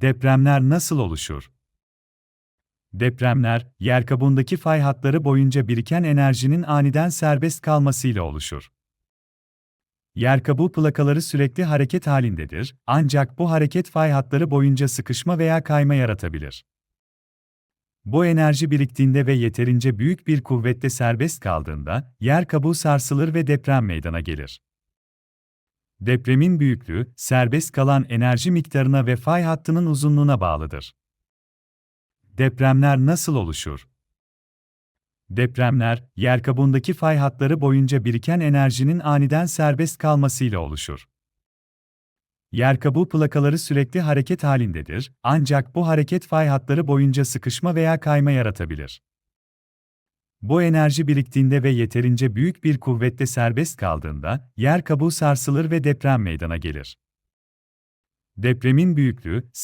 Depremler nasıl oluşur? Depremler, yer kabuğundaki fay hatları boyunca biriken enerjinin aniden serbest kalmasıyla oluşur. Yer kabuğu plakaları sürekli hareket halindedir, ancak bu hareket fay hatları boyunca sıkışma veya kayma yaratabilir. Bu enerji biriktiğinde ve yeterince büyük bir kuvvetle serbest kaldığında, yer kabuğu sarsılır ve deprem meydana gelir. Depremin büyüklüğü, serbest kalan enerji miktarına ve fay hattının uzunluğuna bağlıdır. Depremler nasıl oluşur? Depremler, yer kabuğundaki fay hatları boyunca biriken enerjinin aniden serbest kalmasıyla oluşur. Yer kabuğu plakaları sürekli hareket halindedir, ancak bu hareket fay hatları boyunca sıkışma veya kayma yaratabilir. Bu enerji biriktiğinde ve yeterince büyük bir kuvvetle serbest kaldığında, yer kabuğu sarsılır ve deprem meydana gelir. Depremin büyüklüğü,